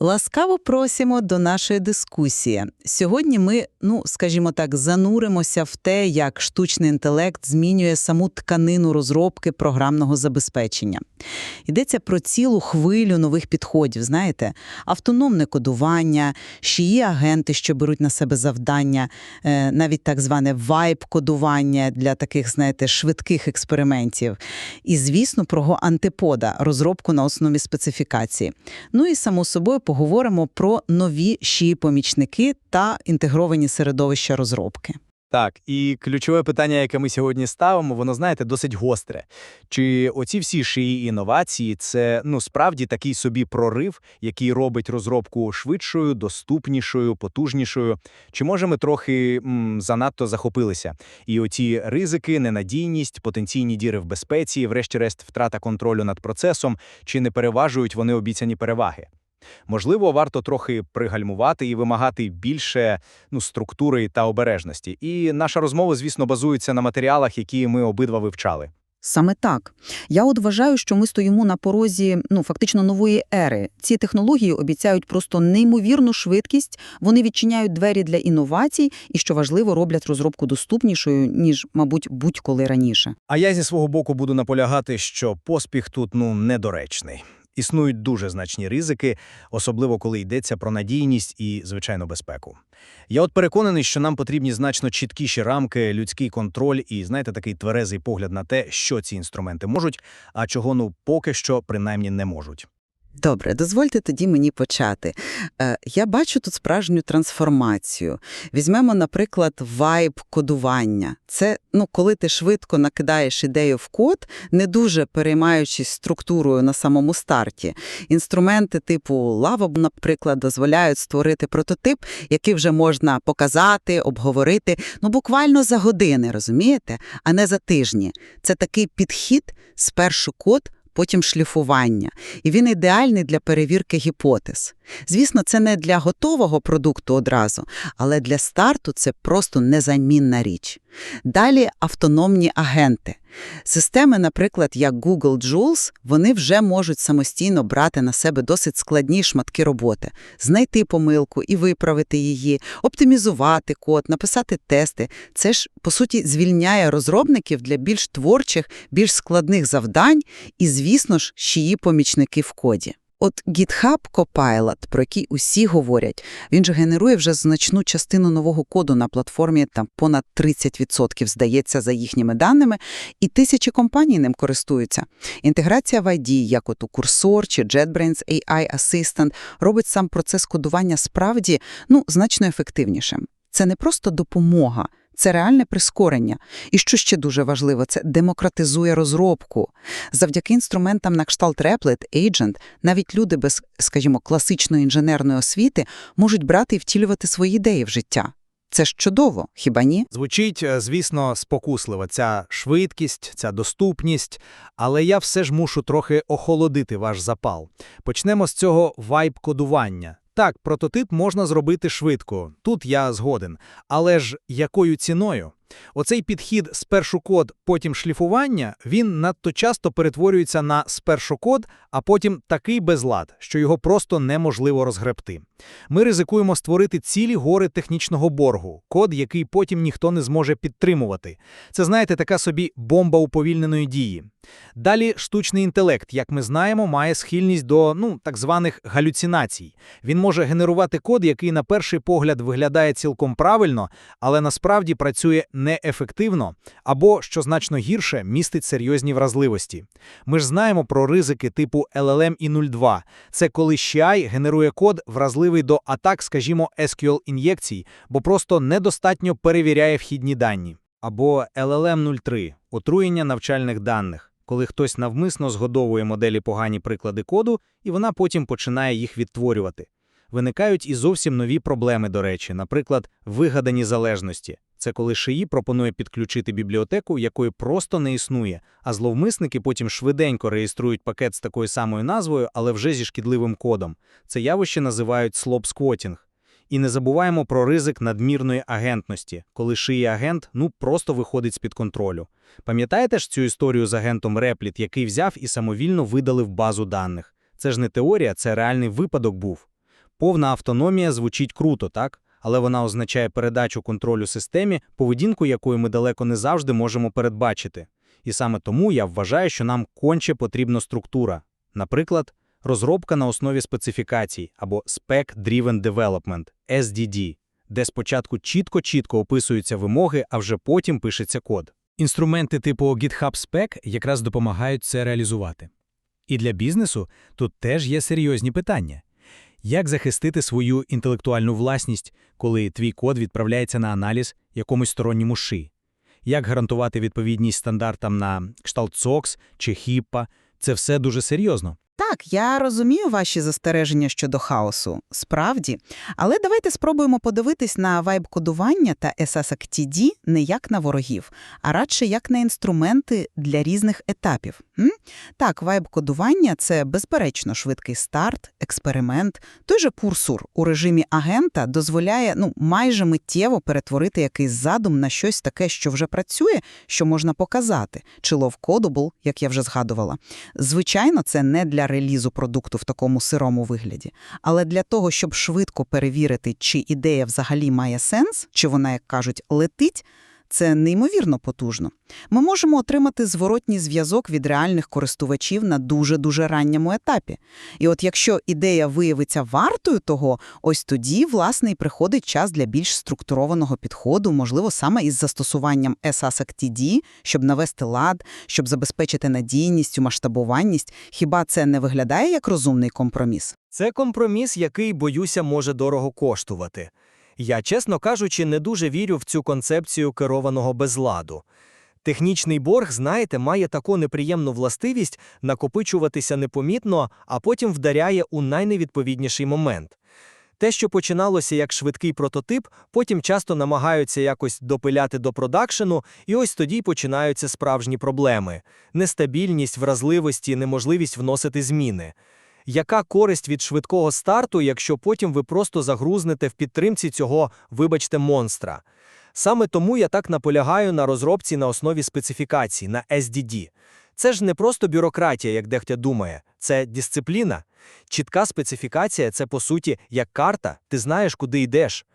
Ласкаво просимо до нашої дискусії. Сьогодні ми, ну скажімо так, зануримося в те, як штучний інтелект змінює саму тканину розробки програмного забезпечення. Йдеться про цілу хвилю нових підходів. Знаєте, автономне кодування, шиї агенти, що беруть на себе завдання, е, навіть так зване вайб-кодування для таких, знаєте, швидких експериментів. І, звісно, про антипода, розробку на основі специфікації. Ну і само собою поговоримо про нові шиї-помічники та інтегровані середовища розробки. Так, і ключове питання, яке ми сьогодні ставимо, воно, знаєте, досить гостре. Чи оці всі шиї інновації – це, ну, справді такий собі прорив, який робить розробку швидшою, доступнішою, потужнішою? Чи, може, ми трохи м, занадто захопилися? І оці ризики, ненадійність, потенційні діри в безпеці, врешті-решт втрата контролю над процесом, чи не переважують вони обіцяні переваги? Можливо, варто трохи пригальмувати і вимагати більше ну, структури та обережності. І наша розмова, звісно, базується на матеріалах, які ми обидва вивчали. Саме так. Я от вважаю, що ми стоїмо на порозі ну, фактично нової ери. Ці технології обіцяють просто неймовірну швидкість, вони відчиняють двері для інновацій і, що важливо, роблять розробку доступнішою, ніж, мабуть, будь-коли раніше. А я зі свого боку буду наполягати, що поспіх тут ну недоречний. Існують дуже значні ризики, особливо коли йдеться про надійність і, звичайно, безпеку. Я от переконаний, що нам потрібні значно чіткіші рамки, людський контроль і, знаєте, такий тверезий погляд на те, що ці інструменти можуть, а чого ну поки що принаймні не можуть. Добре, дозвольте тоді мені почати. Е, я бачу тут справжню трансформацію. Візьмемо, наприклад, вайб-кодування. Це, ну, коли ти швидко накидаєш ідею в код, не дуже переймаючись структурою на самому старті. Інструменти типу Lava, наприклад, дозволяють створити прототип, який вже можна показати, обговорити, ну, буквально за години, розумієте? А не за тижні. Це такий підхід, спершу код, потім шліфування. І він ідеальний для перевірки гіпотез. Звісно, це не для готового продукту одразу, але для старту це просто незамінна річ. Далі автономні агенти. Системи, наприклад, як Google Jules, вони вже можуть самостійно брати на себе досить складні шматки роботи, знайти помилку і виправити її, оптимізувати код, написати тести. Це ж, по суті, звільняє розробників для більш творчих, більш складних завдань і, звісно ж, ще її помічники в коді. От GitHub Copilot, про який усі говорять, він же генерує вже значну частину нового коду на платформі, там понад 30%, здається, за їхніми даними, і тисячі компаній ним користуються. Інтеграція в ID, як от у Cursor чи JetBrains AI Assistant, робить сам процес кодування справді ну, значно ефективнішим. Це не просто допомога, це реальне прискорення. І що ще дуже важливо, це демократизує розробку. Завдяки інструментам на кшталт Replit, Agent, навіть люди без, скажімо, класичної інженерної освіти можуть брати і втілювати свої ідеї в життя. Це ж чудово, хіба ні? Звучить, е, звісно, спокусливо ця швидкість, ця доступність, але я все ж мушу трохи охолодити ваш запал. Почнемо з цього вайб-кодування. Так, прототип можна зробити швидко, тут я згоден. Але ж якою ціною? Оцей підхід спершу код, потім шліфування, він надто часто перетворюється на спершу код, а потім такий безлад, що його просто неможливо розгребти. Ми ризикуємо створити цілі гори технічного боргу, код, який потім ніхто не зможе підтримувати. Це, знаєте, така собі бомба уповільненої дії. Далі штучний інтелект, як ми знаємо, має схильність до ну, так званих галюцинацій. Він може генерувати код, який на перший погляд виглядає цілком правильно, але насправді працює неефективно або, що значно гірше, містить серйозні вразливості. Ми ж знаємо про ризики типу LLM і 02. Це коли SHI генерує код вразливий до атак, скажімо, SQL-ін'єкцій, бо просто недостатньо перевіряє вхідні дані. Або LLM 03 отруєння навчальних даних коли хтось навмисно згодовує моделі погані приклади коду, і вона потім починає їх відтворювати. Виникають і зовсім нові проблеми, до речі, наприклад, вигадані залежності. Це коли шиї пропонує підключити бібліотеку, якої просто не існує, а зловмисники потім швиденько реєструють пакет з такою самою назвою, але вже зі шкідливим кодом. Це явище називають слоп-сквотінг. І не забуваємо про ризик надмірної агентності, коли шиї агент ну просто виходить з-під контролю. Пам'ятаєте ж цю історію з агентом Replit, який взяв і самовільно видалив базу даних? Це ж не теорія, це реальний випадок був. Повна автономія звучить круто, так? Але вона означає передачу контролю системі, поведінку якої ми далеко не завжди можемо передбачити. І саме тому я вважаю, що нам конче потрібна структура. Наприклад, розробка на основі специфікацій або Spec Driven Development – SDD, де спочатку чітко-чітко описуються вимоги, а вже потім пишеться код. Інструменти типу GitHub Spec якраз допомагають це реалізувати. І для бізнесу тут теж є серйозні питання. Як захистити свою інтелектуальну власність, коли твій код відправляється на аналіз якомусь сторонньому ши? Як гарантувати відповідність стандартам на кшталт SOX чи HIPAA? Це все дуже серйозно. Так, я розумію ваші застереження щодо хаосу, справді. Але давайте спробуємо подивитись на вайб-кодування та SSACTD не як на ворогів, а радше як на інструменти для різних етапів. М? Так, вайб-кодування – це, безперечно, швидкий старт, експеримент. Той же курсор у режимі агента дозволяє ну, майже миттєво перетворити якийсь задум на щось таке, що вже працює, що можна показати, чи love-codable, як я вже згадувала. Звичайно, це не для релізу продукту в такому сирому вигляді, але для того, щоб швидко перевірити, чи ідея взагалі має сенс, чи вона, як кажуть, летить, це неймовірно потужно. Ми можемо отримати зворотній зв'язок від реальних користувачів на дуже-дуже ранньому етапі. І от якщо ідея виявиться вартою того, ось тоді, власне, і приходить час для більш структурованого підходу, можливо, саме із застосуванням SASACTD, щоб навести лад, щоб забезпечити надійність, масштабуванність. Хіба це не виглядає як розумний компроміс? Це компроміс, який, боюся, може дорого коштувати. Я, чесно кажучи, не дуже вірю в цю концепцію керованого безладу. Технічний борг, знаєте, має таку неприємну властивість накопичуватися непомітно, а потім вдаряє у найневідповідніший момент. Те, що починалося як швидкий прототип, потім часто намагаються якось допиляти до продакшену, і ось тоді починаються справжні проблеми: нестабільність, вразливості, неможливість вносити зміни. Яка користь від швидкого старту, якщо потім ви просто загрузнете в підтримці цього, вибачте, монстра? Саме тому я так наполягаю на розробці на основі специфікацій, на SDD. Це ж не просто бюрократія, як дехто думає, це дисципліна. Чітка специфікація це, по суті, як карта, ти знаєш, куди йдеш.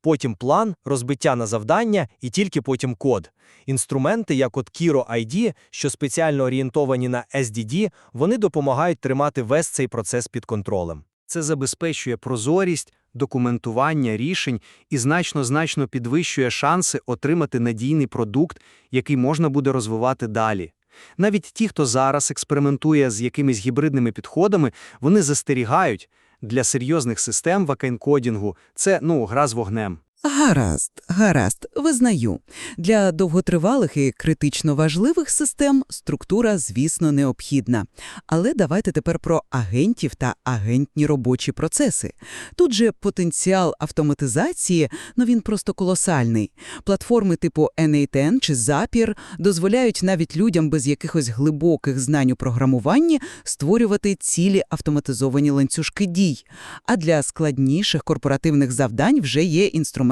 Потім план, розбиття на завдання і тільки потім код. Інструменти, як от Kiro ID, що спеціально орієнтовані на SDD, вони допомагають тримати весь цей процес під контролем. Це забезпечує прозорість, документування рішень і значно-значно підвищує шанси отримати надійний продукт, який можна буде розвивати далі. Навіть ті, хто зараз експериментує з якимись гібридними підходами, вони застерігають, для серйозних систем вакейнкодінгу це, ну, гра з вогнем. Гаразд, гаразд, визнаю. Для довготривалих і критично важливих систем структура, звісно, необхідна. Але давайте тепер про агентів та агентні робочі процеси. Тут же потенціал автоматизації, ну він просто колосальний. Платформи типу N8N чи Zapier дозволяють навіть людям без якихось глибоких знань у програмуванні створювати цілі автоматизовані ланцюжки дій. А для складніших корпоративних завдань вже є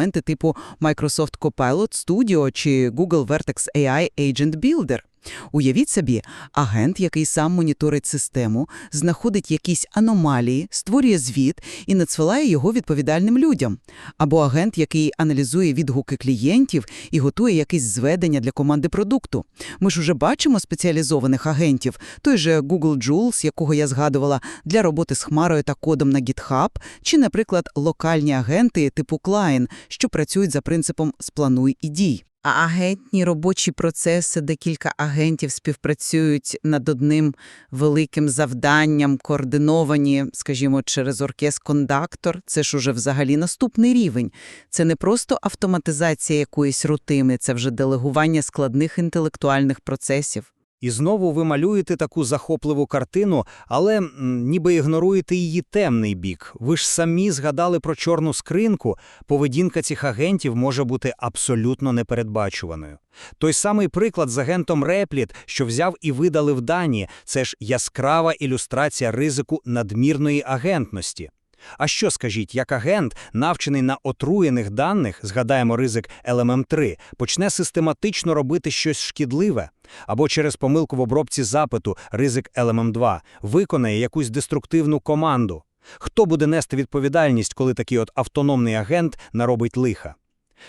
інструменти типу Microsoft Copilot Studio чи Google Vertex AI Agent Builder. Уявіть собі, агент, який сам моніторить систему, знаходить якісь аномалії, створює звіт і надсилає його відповідальним людям. Або агент, який аналізує відгуки клієнтів і готує якісь зведення для команди продукту. Ми ж уже бачимо спеціалізованих агентів, той же Google Jules, якого я згадувала, для роботи з хмарою та кодом на GitHub, чи, наприклад, локальні агенти типу Klein, що працюють за принципом «сплануй і дій». А агентні робочі процеси, де кілька агентів співпрацюють над одним великим завданням, координовані, скажімо, через оркест-кондактор, це ж уже взагалі наступний рівень. Це не просто автоматизація якоїсь рутини, це вже делегування складних інтелектуальних процесів. І знову ви малюєте таку захопливу картину, але ніби ігноруєте її темний бік. Ви ж самі згадали про чорну скринку. Поведінка цих агентів може бути абсолютно непередбачуваною. Той самий приклад з агентом Replit, що взяв і видалив дані, це ж яскрава ілюстрація ризику надмірної агентності. А що, скажіть, як агент, навчений на отруєних даних, згадаємо ризик лмм 3 почне систематично робити щось шкідливе? Або через помилку в обробці запиту, ризик лмм 2 виконає якусь деструктивну команду? Хто буде нести відповідальність, коли такий от автономний агент наробить лиха?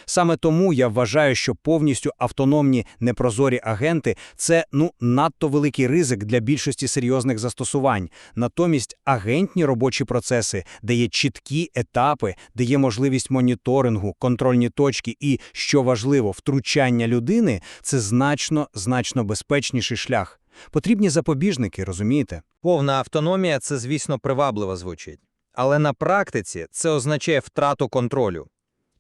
Саме тому я вважаю, що повністю автономні непрозорі агенти – це ну надто великий ризик для більшості серйозних застосувань. Натомість агентні робочі процеси, де є чіткі етапи, де є можливість моніторингу, контрольні точки і, що важливо, втручання людини – це значно, значно безпечніший шлях. Потрібні запобіжники, розумієте? Повна автономія це, звісно, привабливо звучить. Але на практиці це означає втрату контролю.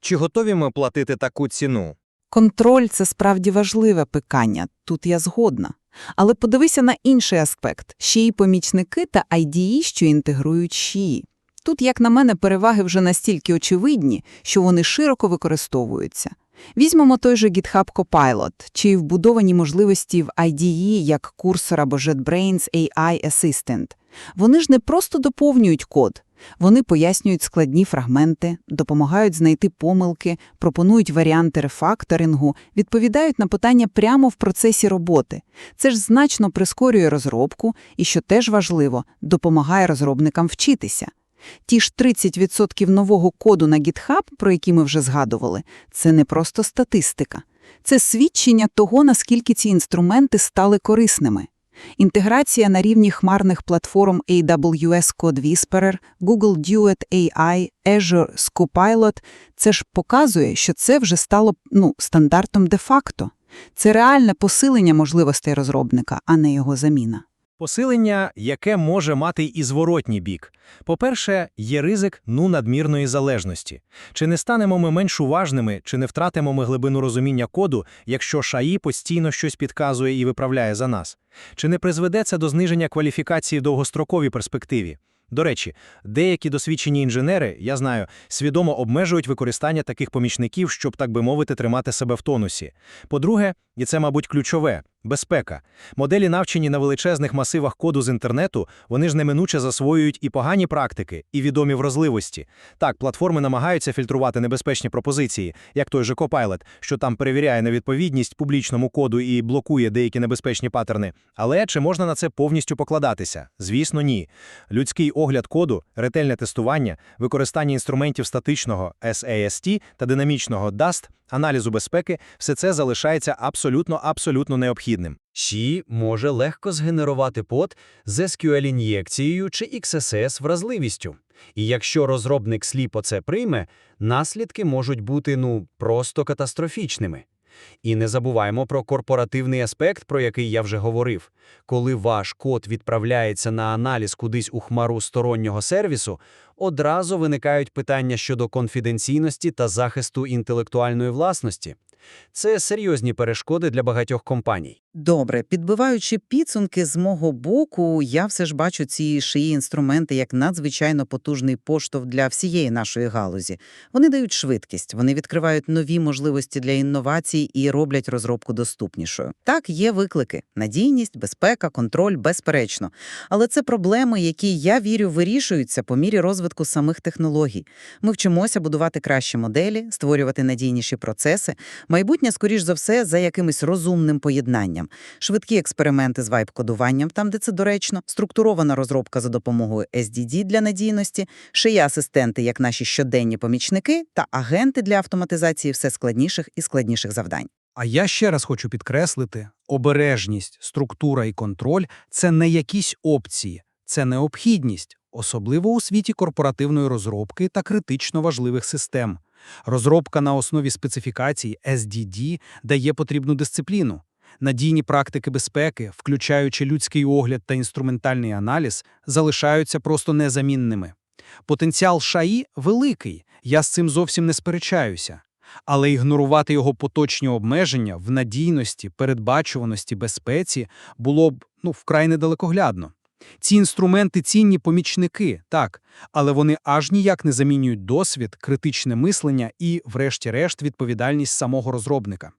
Чи готові ми платити таку ціну? Контроль – це справді важливе питання, тут я згодна. Але подивися на інший аспект – ще й помічники та IDE, що інтегрують ШІІ. Тут, як на мене, переваги вже настільки очевидні, що вони широко використовуються. Візьмемо той же GitHub Copilot, чи вбудовані можливості в IDE, як Cursor або JetBrains AI Assistant. Вони ж не просто доповнюють код, вони пояснюють складні фрагменти, допомагають знайти помилки, пропонують варіанти рефакторингу, відповідають на питання прямо в процесі роботи. Це ж значно прискорює розробку і, що теж важливо, допомагає розробникам вчитися. Ті ж 30% нового коду на GitHub, про які ми вже згадували, це не просто статистика. Це свідчення того, наскільки ці інструменти стали корисними. Інтеграція на рівні хмарних платформ AWS Code Whisperer, Google Duet AI, Azure Scopilot – це ж показує, що це вже стало ну, стандартом де-факто. Це реальне посилення можливостей розробника, а не його заміна. Посилення, яке може мати і зворотній бік. По-перше, є ризик ну надмірної залежності. Чи не станемо ми менш уважними, чи не втратимо ми глибину розуміння коду, якщо ШАІ постійно щось підказує і виправляє за нас? Чи не призведе це до зниження кваліфікації в довгостроковій перспективі? До речі, деякі досвідчені інженери, я знаю, свідомо обмежують використання таких помічників, щоб, так би мовити, тримати себе в тонусі. По-друге, і це, мабуть, ключове – безпека. Моделі, навчені на величезних масивах коду з інтернету, вони ж неминуче засвоюють і погані практики, і відомі вразливості. Так, платформи намагаються фільтрувати небезпечні пропозиції, як той же Copilot, що там перевіряє на відповідність публічному коду і блокує деякі небезпечні паттерни. Але чи можна на це повністю покладатися? Звісно, ні. Людський огляд коду, ретельне тестування, використання інструментів статичного SAST та динамічного DAST, аналізу безпеки – все це залишається абсолютно-абсолютно необхідним. Ші може легко згенерувати под з SQL-ін'єкцією чи XSS-вразливістю. І якщо розробник сліпо це прийме, наслідки можуть бути, ну, просто катастрофічними. І не забуваємо про корпоративний аспект, про який я вже говорив. Коли ваш код відправляється на аналіз кудись у хмару стороннього сервісу, одразу виникають питання щодо конфіденційності та захисту інтелектуальної власності. Це серйозні перешкоди для багатьох компаній. Добре, підбиваючи підсумки з мого боку, я все ж бачу ці шиї інструменти як надзвичайно потужний поштовх для всієї нашої галузі. Вони дають швидкість, вони відкривають нові можливості для інновацій і роблять розробку доступнішою. Так, є виклики: надійність, безпека, контроль, безперечно. Але це проблеми, які я вірю вирішуються по мірі розвитку самих технологій. Ми вчимося будувати кращі моделі, створювати надійніші процеси. Майбутнє, скоріш за все, за якимось розумним поєднанням. Швидкі експерименти з вайп-кодуванням, там, де це доречно, структурована розробка за допомогою SDD для надійності, шиї асистенти, як наші щоденні помічники, та агенти для автоматизації все складніших і складніших завдань. А я ще раз хочу підкреслити, обережність, структура і контроль – це не якісь опції, це необхідність, особливо у світі корпоративної розробки та критично важливих систем. Розробка на основі специфікацій SDD дає потрібну дисципліну. Надійні практики безпеки, включаючи людський огляд та інструментальний аналіз, залишаються просто незамінними. Потенціал ШАІ великий, я з цим зовсім не сперечаюся. Але ігнорувати його поточні обмеження в надійності, передбачуваності, безпеці було б ну, вкрай недалекоглядно. Ці інструменти цінні помічники, так, але вони аж ніяк не замінюють досвід, критичне мислення і, врешті-решт, відповідальність самого розробника.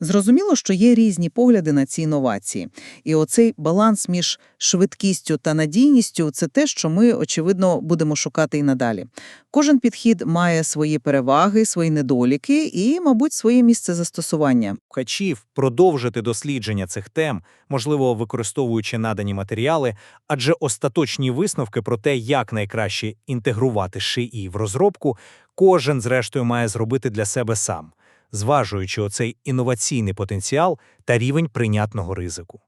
Зрозуміло, що є різні погляди на ці інновації. І оцей баланс між швидкістю та надійністю – це те, що ми, очевидно, будемо шукати і надалі. Кожен підхід має свої переваги, свої недоліки і, мабуть, своє місце застосування. Хачів продовжити дослідження цих тем, можливо, використовуючи надані матеріали, адже остаточні висновки про те, як найкраще інтегрувати ШИІ в розробку, кожен, зрештою, має зробити для себе сам, зважуючи оцей інноваційний потенціал та рівень прийнятного ризику.